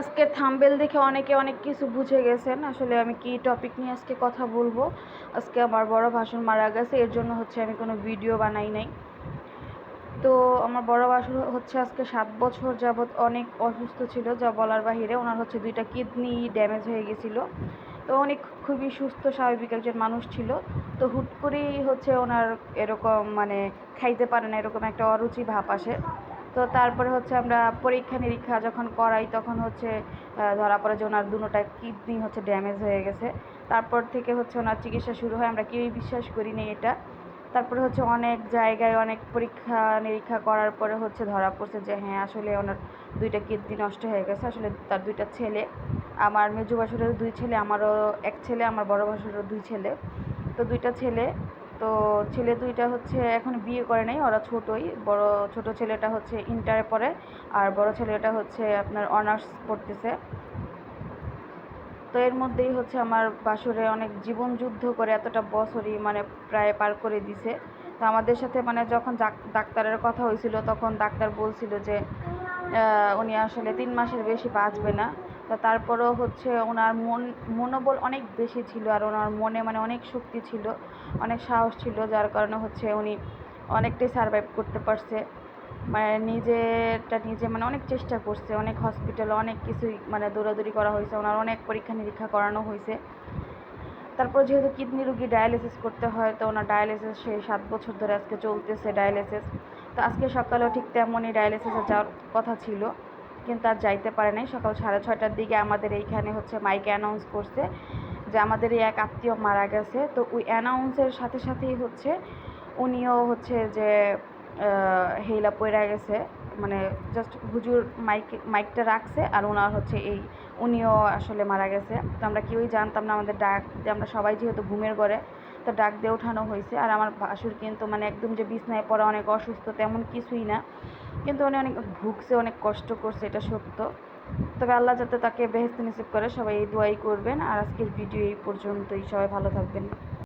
আজকে থাম্বেল দেখে অনেকে অনেক কিছু বুঝে গেছেন। আসলে আমি কি টপিক নিয়ে আজকে কথা বলব? আজকে আমার বড় ভাষণ মারা গেছে, এর জন্য হচ্ছে আমি কোনো ভিডিও বানাই নাই। তো আমার বড় ভাসুর হচ্ছে আজকে সাত বছর যাবৎ অনেক অসুস্থ ছিল, যা বলার বাহিরে ওনার হচ্ছে দুইটা কিডনি ড্যামেজ হয়ে গেছিল। তো অনেক খুবই সুস্থ, স্বাভাবিক একজন মানুষ ছিল। তো হুট করেই হচ্ছে ওনার এরকম মানে খাইতে পারে না, এরকম একটা অরুচি ভাব আসে। তো তারপরে হচ্ছে আমরা পরীক্ষা নিরীক্ষা যখন করাই, তখন হচ্ছে ধরা পড়ে যে ওনার দুটোটা কিডনি হচ্ছে ড্যামেজ হয়ে গেছে। তারপর থেকে হচ্ছে ওনার চিকিৎসা শুরু হয়, আমরা কেউই বিশ্বাস করিনি এটা। তারপরে হচ্ছে অনেক জায়গায় অনেক পরীক্ষা নিরীক্ষা করার পরে হচ্ছে ধরা পড়ছে যে হ্যাঁ আসলে ওনার দুইটা কিডনি নষ্ট হয়ে গেছে, আসলে তার দুইটা ছেলে। আমার মেজু বাসুরের দুই ছেলে, আমারও এক ছেলে, আমার বড় বাসুরেরও দুই ছেলে। তো দুইটা ছেলে তো ছেলে দুইটা হচ্ছে এখন বিয়ে করে নাই, ওরা ছোটোই। বড়, ছোট ছেলেটা হচ্ছে ইন্টারে পড়ে, আর বড় ছেলেটা হচ্ছে আপনার অনার্স পড়তেছে। তো এর মধ্যেই হচ্ছে আমার বাসরে অনেক জীবন যুদ্ধ করে এতটা বছরই মানে প্রায় পার করে দিছে। তো আমাদের সাথে মানে যখন ডাক্তারের কথা হয়েছিল, তখন ডাক্তার বলছিল যে উনি আসলে তিন মাসের বেশি বাঁচবে না। তা তারপরেও হচ্ছে ওনার মন, মনোবল অনেক বেশি ছিল আর ওনার মনে মানে অনেক শক্তি ছিল, অনেক সাহস ছিল, যার কারণে হচ্ছে উনি অনেকটাই সারভাইভ করতে পারছে। মানে নিজেরটা নিজে মানে অনেক চেষ্টা করছে, অনেক হসপিটালে অনেক কিছুই মানে দৌড়াদৌড়ি করা হয়েছে, ওনার অনেক পরীক্ষা নিরীক্ষা করানো হয়েছে। তারপর যেহেতু কিডনি রুগী ডায়ালিসিস করতে হয়, তো ওনার ডায়ালিসিস সেই সাত বছর ধরে আজকে চলতেছে ডায়ালিসিস তো আজকে সকালেও ঠিক তেমনই ডায়ালিসিসে যাওয়ার কথা ছিল। কিন্তু আর যাইতে পারে নাই। সকাল সাড়ে ছয়টার দিকে আমাদের এইখানে হচ্ছে মাইকে অ্যানাউন্স করছে যে আমাদের এই এক আত্মীয় মারা গেছে। তো ওই অ্যানাউন্সের সাথে সাথেই হচ্ছে উনিও হচ্ছে যে হেলা পড়ে গেছে। মানে জাস্ট হুজুর মাইক, মাইকটা রাখছে আর ওনার হচ্ছে এই উনিও আসলে মারা গেছে। তো আমরা কেউই জানতাম না আমাদের ডাক যে আমরা সবাই যেহেতু ঘুমের ঘরে, তো ডাক দিয়ে ওঠানো হয়েছে। আর আমার ভাসুর কিন্তু মানে একদম যে বিছনায় পড়া, অনেক অসুস্থ তেমন কিছুই না। কিন্তু উনি অনেক ভুগছে, অনেক কষ্ট করছে, এটা সত্য। তবে আল্লাহ যাতে তাকে বেহেস্ত নিসিব করে সবাই এই দোয়াই করবেন। আর আজকের ভিডিও এই পর্যন্তই। সবাই ভালো থাকবেন।